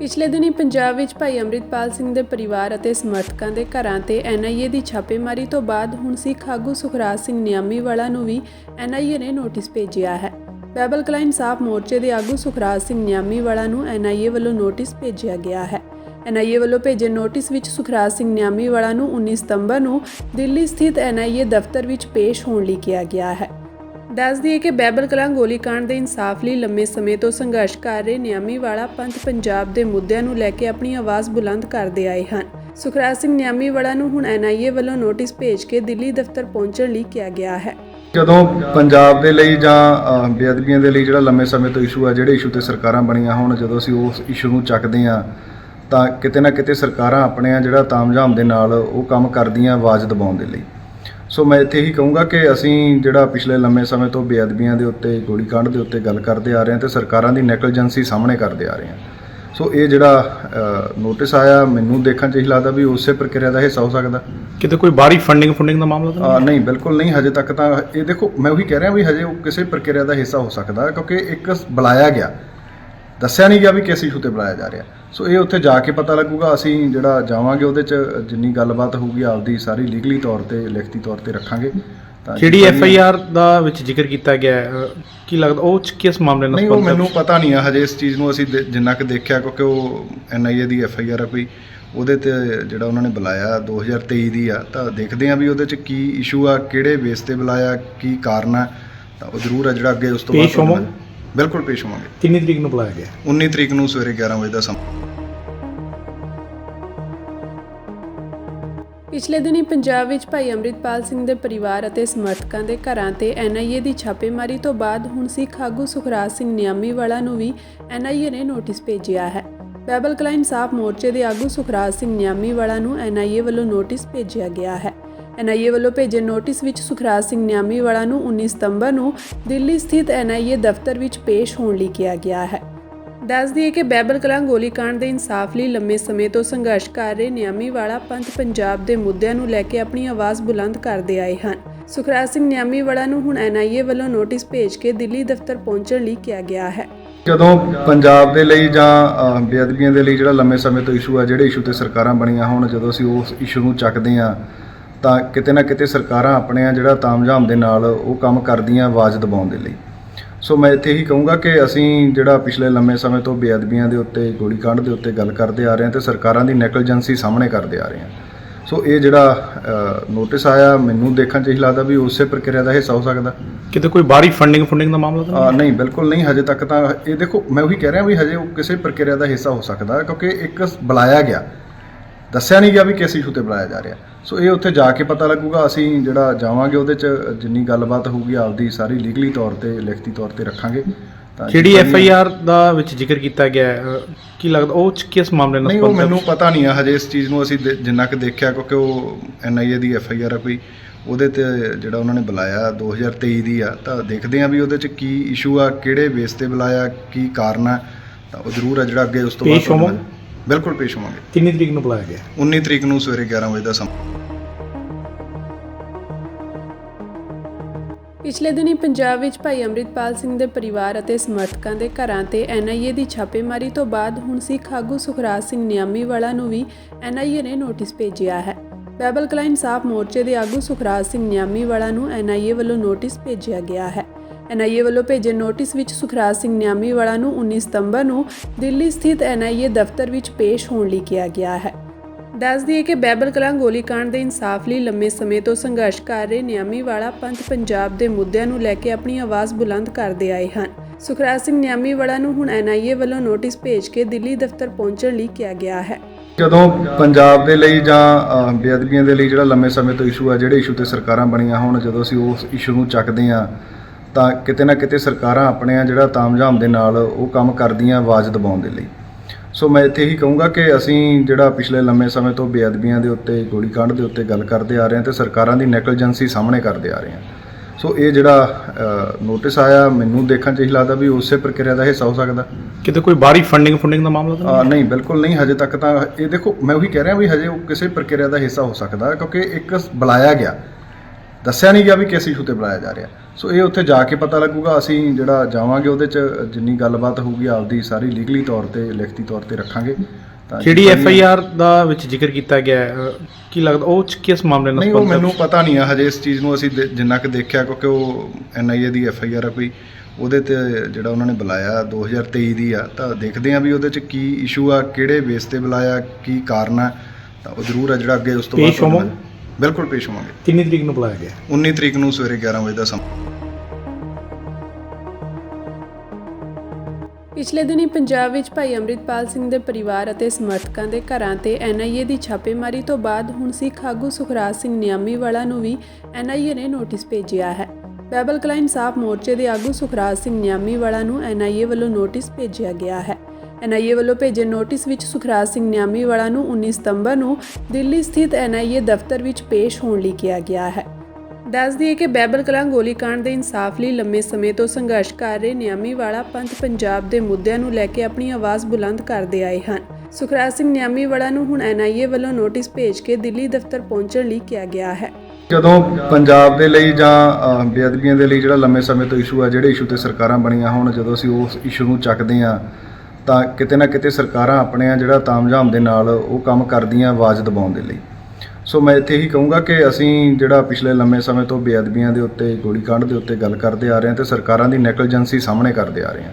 ਪਿਛਲੇ ਦਿਨੀ ਪੰਜਾਬ ਵਿੱਚ ਭਾਈ ਅੰਮ੍ਰਿਤਪਾਲ ਸਿੰਘ ਦੇ ਪਰਿਵਾਰ ਅਤੇ ਸਮਰਥਕਾਂ ਦੇ ਘਰਾਂ ਤੇ ਐਨਆਈਏ ਦੀ ਛਾਪੇਮਾਰੀ ਤੋਂ ਬਾਅਦ ਹੁਣ ਸਿੱਖ ਆਗੂ ਸੁਖਰਾਜ ਸਿੰਘ ਨਿਆਮੀ ਵਾਲਾ ਨੂੰ ਵੀ ਐਨਆਈਏ ਨੇ ਨੋਟਿਸ ਭੇਜਿਆ ਹੈ। ਬੈਬਲ ਕਲਾਈਨ ਇਨਸਾਫ ਮੋਰਚੇ ਦੇ ਆਗੂ ਸੁਖਰਾਜ ਸਿੰਘ ਨਿਆਮੀ ਵਾਲਾ ਨੂੰ ਐਨਆਈਏ ਵੱਲੋਂ ਨੋਟਿਸ ਭੇਜਿਆ ਗਿਆ ਹੈ। ਐਨਆਈਏ ਵੱਲੋਂ ਭੇਜੇ ਨੋਟਿਸ ਵਿੱਚ ਸੁਖਰਾਜ ਸਿੰਘ ਨਿਆਮੀ ਵਾਲਾ ਨੂੰ 19 ਸਤੰਬਰ ਨੂੰ ਦਿੱਲੀ ਸਥਿਤ ਐਨਆਈਏ ਦਫ਼ਤਰ ਵਿੱਚ ਪੇਸ਼ ਹੋਣ ਲਈ ਕਿਹਾ ਗਿਆ ਹੈ। ਦੱਸ ਦਈਏ ਕਿ ਬੈਬਲ ਕਲਾਂ ਗੋਲੀकांड ਦੇ ਇਨਸਾਫ ਲਈ ਲੰਮੇ ਸਮੇਂ ਤੋਂ ਸੰਘਰਸ਼ ਕਰ ਰਹੇ ਨਿਆਮੀ ਵਾਲਾ ਪੰਥ ਪੰਜਾਬ ਦੇ ਮੁੱਦਿਆਂ ਨੂੰ ਲੈ ਕੇ ਆਪਣੀ ਆਵਾਜ਼ ਬੁਲੰਦ ਕਰਦੇ ਆਏ ਹਨ। ਸੁਖਰਾਜ ਸਿੰਘ ਨਿਆਮੀ ਵਾਲਾ ਨੂੰ ਹੁਣ ਐਨਆਈਏ ਵੱਲੋਂ ਨੋਟਿਸ ਭੇਜ ਕੇ ਦਿੱਲੀ ਦਫ਼ਤਰ ਪਹੁੰਚਣ ਲਈ ਕਿਹਾ ਗਿਆ ਹੈ। ਜਦੋਂ ਪੰਜਾਬ ਦੇ ਲਈ ਜਾਂ ਬੇਅਦਬੀਆਂ ਦੇ ਲਈ ਜਿਹੜਾ ਲੰਮੇ ਸਮੇਂ ਤੋਂ ਇਸ਼ੂ ਆ, ਜਿਹੜੇ ਇਸ਼ੂ ਤੇ ਸਰਕਾਰਾਂ ਬਣੀਆਂ ਹੋਣ, ਜਦੋਂ ਅਸੀਂ ਉਸ ਇਸ਼ੂ ਨੂੰ ਚੱਕਦੇ ਆ ਤਾਂ ਕਿਤੇ ਨਾ ਕਿਤੇ ਸਰਕਾਰਾਂ ਆਪਣੇ ਆ ਜਿਹੜਾ ਤਾਮਝਾਮ ਦੇ ਨਾਲ ਉਹ ਕੰਮ ਕਰਦੀਆਂ ਆਵਾਜ਼ ਦਬਾਉਣ ਦੇ ਲਈ। ਸੋ ਮੈਂ ਇੱਥੇ ਹੀ ਕਹੂੰਗਾ ਕਿ ਅਸੀਂ ਜਿਹੜਾ ਪਿਛਲੇ ਲੰਮੇ ਸਮੇਂ ਤੋਂ ਬੇਅਦਬੀਆਂ ਦੇ ਉੱਤੇ ਗੋਲੀकांड ਦੇ ਉੱਤੇ ਗੱਲ ਕਰਦੇ ਆ ਰਹੇ ਹਾਂ ਤੇ ਸਰਕਾਰਾਂ ਦੀ ਨੈਗਲੀਜੈਂਸੀ ਸਾਹਮਣੇ ਕਰਦੇ ਆ ਰਹੇ ਹਾਂ। ਸੋ ਇਹ ਜਿਹੜਾ ਨੋਟਿਸ ਆਇਆ ਮੈਨੂੰ ਦੇਖਣ ਚ ਇਹ ਲੱਗਦਾ ਵੀ ਉਸੇ ਪ੍ਰਕਿਰਿਆ ਦਾ ਹਿੱਸਾ ਹੋ ਸਕਦਾ। ਕਿਤੇ ਕੋਈ ਬਾਹਰੀ ਫੰਡਿੰਗ ਫੰਡਿੰਗ ਦਾ ਮਾਮਲਾ ਤਾਂ ਨਹੀਂ? ਬਿਲਕੁਲ ਨਹੀਂ ਹਜੇ ਤੱਕ ਤਾਂ ਇਹ ਦੇਖੋ ਮੈਂ ਉਹੀ ਕਹਿ ਰਿਹਾ ਵੀ ਹਜੇ ਉਹ ਕਿਸੇ ਪ੍ਰਕਿਰਿਆ ਦਾ ਹਿੱਸਾ ਹੋ ਸਕਦਾ ਕਿਉਂਕਿ ਇੱਕ ਬੁਲਾਇਆ ਗਿਆ। ਦੱਸਿਆ ਨਹੀਂ ਗਿਆ ਵੀ ਕਿਸ ਇਸ਼ੂ ਤੇ ਬੁਲਾਇਆ ਜਾ ਰਿਹਾ। ਸੋ ਇਹ ਉੱਥੇ ਜਾ ਕੇ ਪਤਾ ਲੱਗੂਗਾ ਅਸੀਂ ਜਿਹੜਾ ਜਾਵਾਂਗੇ ਉਹਦੇ ਚ ਜਿੰਨੀ ਗੱਲਬਾਤ ਹੋਊਗੀ ਆਪਦੀ ਸਾਰੀ ਲੀਗਲੀ ਤੌਰ ਤੇ ਲਿਖਤੀ ਤੌਰ ਤੇ ਰੱਖਾਂਗੇ। ਤਾਂ ਜਿਹੜੀ ਐਫ ਆਈ ਆਰ ਦਾ ਵਿੱਚ ਜ਼ਿਕਰ ਕੀਤਾ ਗਿਆ ਹੈ, ਅਹ, ਕੀ ਲੱਗਦਾ ਉਹ ਚ ਕਿਸ ਮਾਮਲੇ ਨਾਲ ਨਹੀਂ ਉਹ ਸੰਬੰਧਿਤ ਹੈ? ਮੈਨੂੰ ਪਤਾ ਨਹੀਂ ਆ ਹਜੇ ਇਸ ਚੀਜ਼ ਨੂੰ ਅਸੀਂ ਦੇ- ਜਿੰਨਾ ਕਿ ਦੇਖਿਆ ਕਿਉਂਕਿ ਉਹ ਐਨਆਈਏ ਦੀ ਐਫ ਆਈ ਆਰ ਆ ਕੋਈ। ਉਹਦੇ ਤੇ ਜਿਹੜਾ ਉਹਨਾਂ ਨੇ ਬੁਲਾਇਆ 2023 ਦੀ ਆ। ਤਾਂ ਦੇਖਦੇ ਆ ਵੀ ਉਹਦੇ ਚ ਕੀ ਇਸ਼ੂ ਆ ਕਿਹੜੇ ਬੇਸ ਤੇ ਬੁਲਾਇਆ ਕੀ ਕਾਰਨ ਆ। ਤਾਂ ਉਹ ਜ਼ਰੂਰ ਆ ਜਿਹੜਾ ਅੱਗੇ ਉਸ ਤੋਂ ਪੇਸ਼ ਹੋਵੋਗੇ? ਬਿਲਕੁਲ ਪੇਸ਼ ਹੋਵਾਂਗੇ। ਕਿੰਨੀ ਤਰੀਕ ਨੂੰ ਬੁਲਾਇਆ ਗਿਆ? 19 ਤਰੀਕ ਨੂੰ ਸਵੇਰੇ 11 ਵਜੇ ਦਾ ਸਮਾਂ। ਪਿਛਲੇ ਦਿਨੀ ਪੰਜਾਬ ਵਿੱਚ ਭਾਈ ਅੰਮ੍ਰਿਤਪਾਲ ਸਿੰਘ ਦੇ ਪਰਿਵਾਰ ਅਤੇ ਸਮਰਥਕਾਂ ਦੇ ਘਰਾਂ ਤੇ ਐਨਆਈਏ ਦੀ ਛਾਪੇਮਾਰੀ ਤੋਂ ਬਾਅਦ ਹੁਣ ਸਿੱਖ ਆਗੂ ਸੁਖਰਾਜ ਸਿੰਘ ਨਿਆਮੀ ਵਾਲਾ ਨੂੰ ਵੀ ਐਨਆਈਏ ਨੇ ਨੋਟਿਸ ਭੇਜਿਆ ਹੈ। ਬੈਬਲ ਕਲਾਈਨ ਇਨਸਾਫ ਮੋਰਚੇ ਦੇ ਆਗੂ ਸੁਖਰਾਜ ਸਿੰਘ ਨਿਆਮੀ ਵਾਲਾ ਨੂੰ ਐਨਆਈਏ ਵੱਲੋਂ ਨੋਟਿਸ ਭੇਜਿਆ ਗਿਆ ਹੈ। ਐਨਆਈਏ ਵੱਲੋਂ ਭੇਜੇ ਨੋਟਿਸ ਵਿੱਚ ਸੁਖਰਾਜ ਸਿੰਘ ਨਿਆਮੀ ਵਾਲਾ ਨੂੰ 19 ਸਤੰਬਰ ਨੂੰ ਦਿੱਲੀ ਸਥਿਤ ਐਨਆਈਏ ਦਫ਼ਤਰ ਵਿੱਚ ਪੇਸ਼ ਹੋਣ ਲਈ ਕਿਹਾ ਗਿਆ ਹੈ। ਦੱਸ ਦਈਏ ਕਿ ਬੈਬਲ ਕਲਾਂ ਗੋਲੀकांड ਦੇ ਇਨਸਾਫ ਲਈ ਲੰਮੇ ਸਮੇਂ ਤੋਂ ਸੰਘਰਸ਼ ਕਰ ਰਹੇ ਨਿਆਮੀ ਪੰਥ ਪੰਜਾਬ ਦੇ ਮੁੱਦਿਆਂ ਨੂੰ ਲੈ ਕੇ ਆਪਣੀ ਆਵਾਜ਼ ਬੁਲੰਦ ਕਰਦੇ ਆਏ ਹਨ। ਸੁਖਰਾਜ ਸਿੰਘ ਨਿਆਮੀ ਨੂੰ ਹੁਣ ਐਨਆਈਏ ਵੱਲੋਂ ਨੋਟਿਸ ਭੇਜ ਕੇ ਦਿੱਲੀ ਦਫ਼ਤਰ ਪਹੁੰਚਣ ਲਈ ਕਿਹਾ ਗਿਆ ਹੈ। ਜਦੋਂ ਪੰਜਾਬ ਦੇ ਲਈ ਜਾਂ ਬੇਅਦਬੀਆਂ ਦੇ ਲਈ ਜਿਹੜਾ ਲੰਮੇ ਸਮੇਂ ਤੋਂ ਇਸ਼ੂ ਆ, ਜਿਹੜੇ ਇਸ਼ੂ ਤੇ ਸਰਕਾਰਾਂ ਬਣੀਆਂ ਹੋਣ, ਜਦੋਂ ਅਸੀਂ ਉਸ ਇਸ਼ੂ ਨੂੰ ਚੱਕਦੇ ਆ ਤਾਂ ਕਿਤੇ ਨਾ ਕਿਤੇ ਸਰਕਾਰਾਂ ਆਪਣੇ ਆ ਜਿਹੜਾ ਤਾਮਝਾਮ ਦੇ ਨਾਲ ਉਹ ਕੰਮ ਕਰਦੀਆਂ ਆਵਾਜ਼ ਦਬਾਉਣ ਦੇ ਲਈ। ਸੋ ਮੈਂ ਇੱਥੇ ਹੀ ਕਹੂੰਗਾ ਕਿ ਅਸੀਂ ਜਿਹੜਾ ਪਿਛਲੇ ਲੰਮੇ ਸਮੇਂ ਤੋਂ ਬੇਅਦਬੀਆਂ ਦੇ ਉੱਤੇ ਗੋਲੀकांड ਦੇ ਉੱਤੇ ਗੱਲ ਕਰਦੇ ਆ ਰਹੇ ਹਾਂ ਤੇ ਸਰਕਾਰਾਂ ਦੀ ਨੈਗਲੀਜੈਂਸੀ ਸਾਹਮਣੇ ਕਰਦੇ ਆ ਰਹੇ ਹਾਂ। ਸੋ ਇਹ ਜਿਹੜਾ ਨੋਟਿਸ ਆਇਆ ਮੈਨੂੰ ਦੇਖਣ ਚ ਇਹ ਲੱਗਦਾ ਵੀ ਉਸੇ ਪ੍ਰਕਿਰਿਆ ਦਾ ਹਿੱਸਾ ਹੋ ਸਕਦਾ। ਕਿਤੇ ਕੋਈ ਬਾਹਰੀ ਫੰਡਿੰਗ ਫੰਡਿੰਗ ਦਾ ਮਾਮਲਾ ਤਾਂ ਨਹੀਂ? ਬਿਲਕੁਲ ਨਹੀਂ ਹਜੇ ਤੱਕ ਤਾਂ ਇਹ ਦੇਖੋ ਮੈਂ ਉਹੀ ਕਹਿ ਰਿਹਾ ਵੀ ਹਜੇ ਉਹ ਕਿਸੇ ਪ੍ਰਕਿਰਿਆ ਦਾ ਹਿੱਸਾ ਹੋ ਸਕਦਾ ਕਿਉਂਕਿ ਇੱਕ ਬੁਲਾਇਆ ਗਿਆ। ਦੱਸਿਆ ਨਹੀਂ ਗਿਆ ਵੀ ਕਿਸ ਇਸ਼ੂ ਤੇ ਬੁਲਾਇਆ ਜਾ ਰਿਹਾ। ਸੋ ਇਹ ਉੱਥੇ ਜਾ ਕੇ ਪਤਾ ਲੱਗੂਗਾ ਅਸੀਂ ਜਿਹੜਾ ਜਾਵਾਂਗੇ ਉਹਦੇ ਚ ਜਿੰਨੀ ਗੱਲਬਾਤ ਹੋਊਗੀ ਆਪਦੀ ਸਾਰੀ ਲੀਗਲੀ ਤੌਰ ਤੇ ਲਿਖਤੀ ਤੌਰ ਤੇ ਰੱਖਾਂਗੇ ਤਾਂ ਜਿਹੜੀ ਐਫ ਆਈ ਆਰ ਦਾ ਵਿੱਚ ਜ਼ਿਕਰ ਕੀਤਾ ਗਿਆ ਹੈ, ਕੀ ਲੱਗਦਾ ਉਹ ਚ ਕਿਸ ਮਾਮਲੇ ਨਾਲ ਨਹੀਂ ਉਹ ਸੰਬੰਧਿਤ? ਮੈਨੂੰ ਪਤਾ ਨਹੀਂ ਆ ਹਜੇ ਇਸ ਚੀਜ਼ ਨੂੰ ਅਸੀਂ ਦੇ- ਜਿੰਨਾ ਕਿ ਦੇਖਿਆ ਕਿਉਂਕਿ ਉਹ ਐਨਆਈਏ ਦੀ ਐਫ ਆਈ ਆਰ ਆ ਕੋਈ ਉਹਦੇ ਤੇ ਜਿਹੜਾ ਉਹਨਾਂ ਨੇ ਬੁਲਾਇਆ 2023 ਦੀ ਆ ਤਾਂ ਦੇਖਦੇ ਆ ਵੀ ਉਹਦੇ ਚ ਕੀ ਇਸ਼ੂ ਆ ਕਿਹੜੇ ਬੇਸ ਤੇ ਬੁਲਾਇਆ ਕੀ ਕਾਰਨ ਆ ਤਾਂ ਉਹ ਜ਼ਰੂਰ ਆ ਜਿਹੜਾ ਅੱਗੇ ਉਸ ਤੋਂ ਪੇਸ਼ ਤੁਹਾਡੇ ਹੋਵੋਗੇ? ਨਾਲ- ਬਿਲਕੁਲ ਪੇਸ਼ ਹੋਵਾਂਗੇ। ਕਿੰਨੀ ਤਰੀਕ ਨੂੰ ਬੁਲਾਇਆ ਗਿਆ? 19 ਤਰੀਕ ਨੂੰ ਸਵੇਰੇ 11 ਵਜੇ ਦਾ ਸਮਾਂ। ਪਿਛਲੇ ਦਿਨੀ ਪੰਜਾਬ ਵਿੱਚ ਭਾਈ ਅੰਮ੍ਰਿਤਪਾਲ ਸਿੰਘ ਦੇ ਪਰਿਵਾਰ ਅਤੇ ਸਮਰਥਕਾਂ ਦੇ ਘਰਾਂ ਤੇ ਐਨਆਈਏ ਦੀ ਛਾਪੇਮਾਰੀ ਤੋਂ ਬਾਅਦ ਹੁਣ ਸਿੱਖ ਆਗੂ ਸੁਖਰਾਜ ਸਿੰਘ ਨਿਆਮੀ ਵਾਲਾ ਨੂੰ ਵੀ ਐਨਆਈਏ ਨੇ ਨੋਟਿਸ ਭੇਜਿਆ ਹੈ। ਬੈਬਲ ਕਲਾਈਨ ਇਨਸਾਫ ਮੋਰਚੇ ਦੇ ਆਗੂ ਸੁਖਰਾਜ ਸਿੰਘ ਨਿਆਮੀ ਵਾਲਾ ਨੂੰ ਐਨਆਈਏ ਵੱਲੋਂ ਨੋਟਿਸ ਭੇਜਿਆ ਗਿਆ ਹੈ। ਐਨਆਈਏ ਵੱਲੋਂ ਭੇਜੇ ਨੋਟਿਸ ਵਿੱਚ ਸੁਖਰਾਜ ਸਿੰਘ ਨਿਆਮੀ ਵਾਲਾ ਨੂੰ 19 ਸਤੰਬਰ ਨੂੰ ਦਿੱਲੀ ਸਥਿਤ ਐਨਆਈਏ ਦਫ਼ਤਰ ਵਿੱਚ ਪੇਸ਼ ਹੋਣ ਲਈ ਕਿਹਾ ਗਿਆ ਹੈ। ਦੱਸ ਦਈਏ ਕਿ ਬੈਬਲ ਕਲਾਂ ਗੋਲੀकांड ਦੇ ਇਨਸਾਫ ਲਈ ਲੰਮੇ ਸਮੇਂ ਤੋਂ ਸੰਘਰਸ਼ ਕਰ ਰਹੇ ਨਿਆਮੀ ਪੰਥ ਪੰਜਾਬ ਦੇ ਮੁੱਦਿਆਂ ਨੂੰ ਲੈ ਕੇ ਆਪਣੀ ਆਵਾਜ਼ ਬੁਲੰਦ ਕਰਦੇ ਆਏ ਹਨ। ਸੁਖਰਾਜ ਸਿੰਘ ਨਿਆਮੀ ਨੂੰ ਹੁਣ ਐਨਆਈਏ ਵੱਲੋਂ ਨੋਟਿਸ ਭੇਜ ਕੇ ਦਿੱਲੀ ਦਫ਼ਤਰ ਪਹੁੰਚਣ ਲਈ ਕਿਹਾ ਗਿਆ ਹੈ। ਜਦੋਂ ਪੰਜਾਬ ਦੇ ਲਈ ਜਾਂ ਬੇਅਦਬੀਆਂ ਦੇ ਲਈ ਜਿਹੜਾ ਲੰਮੇ ਸਮੇਂ ਤੋਂ ਇਸ਼ੂ ਆ, ਜਿਹੜੇ ਇਸ਼ੂ ਤੇ ਸਰਕਾਰਾਂ ਬਣੀਆਂ ਹੋਣ, ਜਦੋਂ ਅਸੀਂ ਉਸ ਇਸ਼ੂ ਨੂੰ ਚੱਕਦੇ ਆ ਤਾਂ ਕਿਤੇ ਨਾ ਕਿਤੇ ਸਰਕਾਰਾਂ ਆਪਣੇ ਆ ਜਿਹੜਾ ਤਾਮਝਾਮ ਦੇ ਨਾਲ ਉਹ ਕੰਮ ਕਰਦੀਆਂ ਆਵਾਜ਼ ਦਬਾਉਣ ਦੇ ਲਈ। ਸੋ ਮੈਂ ਇੱਥੇ ਹੀ ਕਹੂੰਗਾ ਕਿ ਅਸੀਂ ਜਿਹੜਾ ਪਿਛਲੇ ਲੰਮੇ ਸਮੇਂ ਤੋਂ ਬੇਅਦਬੀਆਂ ਦੇ ਉੱਤੇ ਗੋਲੀकांड ਦੇ ਉੱਤੇ ਗੱਲ ਕਰਦੇ ਆ ਰਹੇ ਹਾਂ ਤੇ ਸਰਕਾਰਾਂ ਦੀ ਨੈਗਲੀਜੈਂਸੀ ਸਾਹਮਣੇ ਕਰਦੇ ਆ ਰਹੇ ਹਾਂ। ਸੋ ਇਹ ਜਿਹੜਾ ਨੋਟਿਸ ਆਇਆ ਮੈਨੂੰ ਦੇਖਣ ਚ ਇਹ ਲੱਗਦਾ ਵੀ ਉਸੇ ਪ੍ਰਕਿਰਿਆ ਦਾ ਹਿੱਸਾ ਹੋ ਸਕਦਾ। ਕਿਤੇ ਕੋਈ ਬਾਹਰੀ ਫੰਡਿੰਗ ਫੰਡਿੰਗ ਦਾ ਮਾਮਲਾ ਤਾਂ ਨਹੀਂ? ਬਿਲਕੁਲ ਨਹੀਂ ਹਜੇ ਤੱਕ ਤਾਂ ਇਹ ਦੇਖੋ ਮੈਂ ਉਹੀ ਕਹਿ ਰਿਹਾ ਵੀ ਹਜੇ ਉਹ ਕਿਸੇ ਪ੍ਰਕਿਰਿਆ ਦਾ ਹਿੱਸਾ ਹੋ ਸਕਦਾ ਕਿਉਂਕਿ ਇੱਕ ਬੁਲਾਇਆ ਗਿਆ। ਦੱਸਿਆ ਨਹੀਂ ਗਿਆ ਵੀ ਕਿਸ ਇਸ਼ੂ ਤੇ ਬੁਲਾਇਆ ਜਾ ਰਿਹਾ। ਸੋ ਇਹ ਉੱਥੇ ਜਾ ਕੇ ਪਤਾ ਲੱਗੂਗਾ ਅਸੀਂ ਜਿਹੜਾ ਜਾਵਾਂਗੇ ਉਹਦੇ 'ਚ ਜਿੰਨੀ ਗੱਲਬਾਤ ਹੋਊਗੀ ਆਪਦੀ ਸਾਰੀ ਲੀਗਲੀ ਤੌਰ ਤੇ ਲਿਖਤੀ ਤੌਰ ਤੇ ਰੱਖਾਂਗੇ। ਤਾਂ ਜਿਹੜੀ ਐਫ ਆਈ ਆਰ ਦਾ ਵਿੱਚ ਜ਼ਿਕਰ ਕੀਤਾ ਗਿਆ ਹੈ, ਅ, ਕੀ ਲੱਗਦਾ ਉਹ 'ਚ ਕਿਸ ਮਾਮਲੇ ਨਾਲ ਨਹੀਂ ਉਹ ਸੰਬੰਧਿਤ? ਮੈਨੂੰ ਪਤਾ ਨਹੀਂ ਆ ਹਜੇ ਇਸ ਚੀਜ਼ ਨੂੰ ਅਸੀਂ ਦੇ- ਜਿੰਨਾ ਕਿ ਦੇਖਿਆ ਕਿਉਂਕਿ ਉਹ ਐਨ ਆਈ ਏ ਦੀ ਐਫ ਆਈ ਆਰ ਆ ਕੋਈ ਉਹਦੇ ਤੇ ਜਿਹੜਾ ਉਹਨਾਂ ਨੇ ਬੁਲਾਇਆ 2023 ਦੀ ਆ। ਤਾਂ ਦੇਖਦੇ ਆ ਵੀ ਉਹਦੇ ਚ ਕੀ ਇਸ਼ੂ ਆ ਕਿਹੜੇ ਬੇਸ ਤੇ ਬੁਲਾਇਆ ਕੀ ਕਾਰਨ ਆ। ਤਾਂ ਉਹ ਜ਼ਰੂਰ ਆ ਜਿਹੜਾ ਅੱਗੇ ਉਸ ਤੋਂ ਬਾਅਦ ਪੇਸ਼ ਹੋਵੋਗੇ? ਬਿਲਕੁਲ ਪੇਸ਼ ਹੋਵਾਂਗੇ। ਕਿੰਨੀ ਤਰੀਕ ਨੂੰ ਬੁਲਾਇਆ ਗਿਆ? 19 ਤਰੀਕ ਨੂੰ ਸਵੇਰੇ 11 ਵਜੇ ਦਾ ਸਮਾਂ। ਪਿਛਲੇ ਦਿਨੀ ਪੰਜਾਬ ਵਿੱਚ ਭਾਈ ਅੰਮ੍ਰਿਤਪਾਲ ਸਿੰਘ ਦੇ ਪਰਿਵਾਰ ਅਤੇ ਸਮਰਥਕਾਂ ਦੇ ਘਰਾਂ ਤੇ ਐਨਆਈਏ ਦੀ ਛਾਪੇਮਾਰੀ ਤੋਂ ਬਾਅਦ ਹੁਣ ਸਿੱਖ ਆਗੂ ਸੁਖਰਾਜ ਸਿੰਘ ਨਿਆਮੀ ਵਾਲਾ ਨੂੰ ਵੀ ਐਨਆਈਏ ਨੇ ਨੋਟਿਸ ਭੇਜਿਆ ਹੈ। ਬੈਬਲ ਕਲਾਈਨ ਇਨਸਾਫ ਮੋਰਚੇ ਦੇ ਆਗੂ ਸੁਖਰਾਜ ਸਿੰਘ ਨਿਆਮੀ ਵਾਲਾ ਨੂੰ ਐਨਆਈਏ ਵੱਲੋਂ ਨੋਟਿਸ ਭੇਜਿਆ ਗਿਆ ਹੈ। ਐਨਆਈਏ ਵੱਲੋਂ ਭੇਜੇ ਨੋਟਿਸ ਵਿੱਚ ਸੁਖਰਾਜ ਸਿੰਘ ਨਿਆਮੀ ਨੂੰ 19 ਸਤੰਬਰ ਨੂੰ ਦਿੱਲੀ ਸਥਿਤ ਐਨਆਈਏ ਦਫ਼ਤਰ ਵਿੱਚ ਪੇਸ਼ ਹੋਣ ਲਈ ਕਿਹਾ ਗਿਆ ਹੈ। ਦੱਸ ਦਈਏ ਕਿ ਬੈਬਲ ਕਲਾਂ ਗੋਲੀकांड ਦੇ ਇਨਸਾਫ ਲਈ ਲੰਮੇ ਸਮੇਂ ਤੋਂ ਸੰਘਰਸ਼ ਕਰ ਰਹੇ ਨਿਆਮੀ ਪੰਥ ਪੰਜਾਬ ਦੇ ਮੁੱਦਿਆਂ ਨੂੰ ਲੈ ਕੇ ਆਪਣੀ ਆਵਾਜ਼ ਬੁਲੰਦ ਕਰਦੇ ਆਏ ਹਨ। ਸੁਖਰਾਜ ਸਿੰਘ ਨਿਆਮੀ ਨੂੰ ਹੁਣ ਐਨਆਈਏ ਵੱਲੋਂ ਨੋਟਿਸ ਭੇਜ ਕੇ ਦਿੱਲੀ ਦਫ਼ਤਰ ਪਹੁੰਚਣ ਲਈ ਕਿਹਾ ਗਿਆ ਹੈ। ਜਦੋਂ ਪੰਜਾਬ ਦੇ ਲਈ ਜਾਂ ਬੇਅਦਬੀਆਂ ਦੇ ਲਈ ਜਿਹੜਾ ਲੰਮੇ ਸਮੇਂ ਤੋਂ ਇਸ਼ੂ ਆ, ਜਿਹੜੇ ਇਸ਼ੂ ਤੇ ਸਰਕਾਰਾਂ ਬਣੀਆਂ ਹੋਣ, ਜਦੋਂ ਅਸੀਂ ਉਸ ਇਸ਼ੂ ਨੂੰ ਚੱਕਦੇ ਆ ਤਾਂ ਕਿਤੇ ਨਾ ਕਿਤੇ ਸਰਕਾਰਾਂ ਆਪਣੇ ਆ ਜਿਹੜਾ ਤਾਮਝਾਮ ਦੇ ਨਾਲ ਉਹ ਕੰਮ ਕਰਦੀਆਂ ਆਵਾਜ਼ ਦਬਾਉਣ ਦੇ ਲਈ। ਸੋ ਮੈਂ ਇੱਥੇ ਹੀ ਕਹੂੰਗਾ ਕਿ ਅਸੀਂ ਜਿਹੜਾ ਪਿਛਲੇ ਲੰਮੇ ਸਮੇਂ ਤੋਂ ਬੇਅਦਬੀਆਂ ਦੇ ਉੱਤੇ ਗੋਲੀकांड ਦੇ ਉੱਤੇ ਗੱਲ ਕਰਦੇ ਆ ਰਹੇ ਹਾਂ ਤੇ ਸਰਕਾਰਾਂ ਦੀ ਨੈਗਲੀਜੈਂਸੀ ਸਾਹਮਣੇ ਕਰਦੇ ਆ ਰਹੇ ਹਾਂ।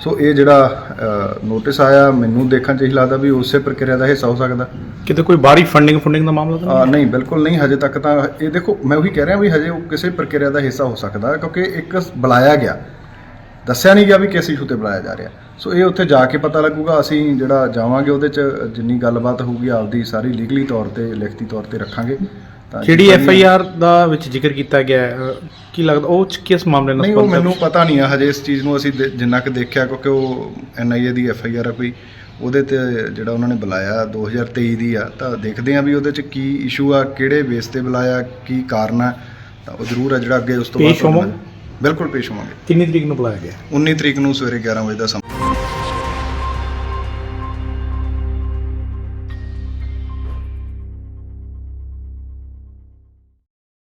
ਸੋ ਇਹ ਜਿਹੜਾ ਨੋਟਿਸ ਆਇਆ ਮੈਨੂੰ ਦੇਖਣ 'ਚ ਇਹੀ ਲੱਗਦਾ ਵੀ ਉਸੇ ਪ੍ਰਕਿਰਿਆ ਦਾ ਹਿੱਸਾ ਹੋ ਸਕਦਾ। ਕਿਤੇ ਕੋਈ ਬਾਹਰੀ ਫੰਡਿੰਗ ਫੰਡਿੰਗ ਦਾ ਮਾਮਲਾ ਤਾਂ ਨਹੀਂ ਬਿਲਕੁਲ ਨਹੀਂ ਹਜੇ ਤੱਕ ਤਾਂ ਇਹ ਦੇਖੋ ਮੈਂ ਉਹੀ ਕਹਿ ਰਿਹਾ ਵੀ ਹਜੇ ਉਹ ਕਿਸੇ ਪ੍ਰਕਿਰਿਆ ਦਾ ਹਿੱਸਾ ਹੋ ਸਕਦਾ ਹੈ ਕਿਉਂਕਿ ਇੱਕ ਬੁਲਾਇਆ ਗਿਆ। ਦੱਸਿਆ ਨਹੀਂ ਗਿਆ ਵੀ ਕਿਸ ਇਸ਼ੂ ਤੇ ਬੁਲਾਇਆ ਜਾ ਰਿਹਾ। ਸੋ ਇਹ ਉੱਥੇ ਜਾ ਕੇ ਪਤਾ ਲੱਗੂਗਾ ਅਸੀਂ ਜਿਹੜਾ ਜਾਵਾਂਗੇ ਉਹਦੇ 'ਚ ਜਿੰਨੀ ਗੱਲਬਾਤ ਹੋਊਗੀ ਆਪਦੀ ਸਾਰੀ ਲੀਗਲੀ ਤੌਰ ਤੇ ਲਿਖਤੀ ਤੌਰ ਤੇ ਰੱਖਾਂਗੇ। ਤਾਂ ਜਿਹੜੀ ਐਫ ਆਈ ਆਰ ਦਾ ਵਿੱਚ ਜ਼ਿਕਰ ਕੀਤਾ ਗਿਆ ਹੈ, ਕੀ ਲੱਗਦਾ ਉਹ 'ਚ ਕਿਸ ਮਾਮਲੇ ਨਾਲ ਨਹੀਂ ਉਹ ਮੈਨੂੰ ਪਤਾ ਨਹੀਂ ਆ ਹਜੇ ਇਸ ਚੀਜ਼ ਨੂੰ ਅਸੀਂ ਦੇ- ਜਿੰਨਾ ਕਿ ਦੇਖਿਆ ਕਿਉਂਕਿ ਉਹ ਐਨ ਆਈ ਏ ਦੀ ਐਫ ਆਈ ਆਰ ਆ ਕੋਈ ਉਹਦੇ ਤੇ ਜਿਹੜਾ ਉਹਨਾਂ ਨੇ ਬੁਲਾਇਆ 2023 ਦੀ ਆ। ਤਾਂ ਦੇਖਦੇ ਆ ਵੀ ਉਹਦੇ ਚ ਕੀ ਇਸ਼ੂ ਆ ਕਿਹੜੇ ਬੇਸ ਤੇ ਬੁਲਾਇਆ ਕੀ ਕਾਰਨ ਆ। ਤਾਂ ਉਹ ਜ਼ਰੂਰ ਆ ਜਿਹੜਾ ਅੱਗੇ ਉਸ ਤੋਂ ਪੇਸ਼ ਬਾਅਦ ਹੋਵੋਗੇ? ਬਿਲਕੁਲ ਪੇਸ਼ ਹੋਵਾਂਗੇ। ਕਿੰਨੀ ਤਰੀਕ ਨੂੰ ਬੁਲਾਇਆ ਗਿਆ? 19 ਤਰੀਕ ਨੂੰ ਸਵੇਰੇ 11 ਵਜੇ ਦਾ ਸਮਾਂ।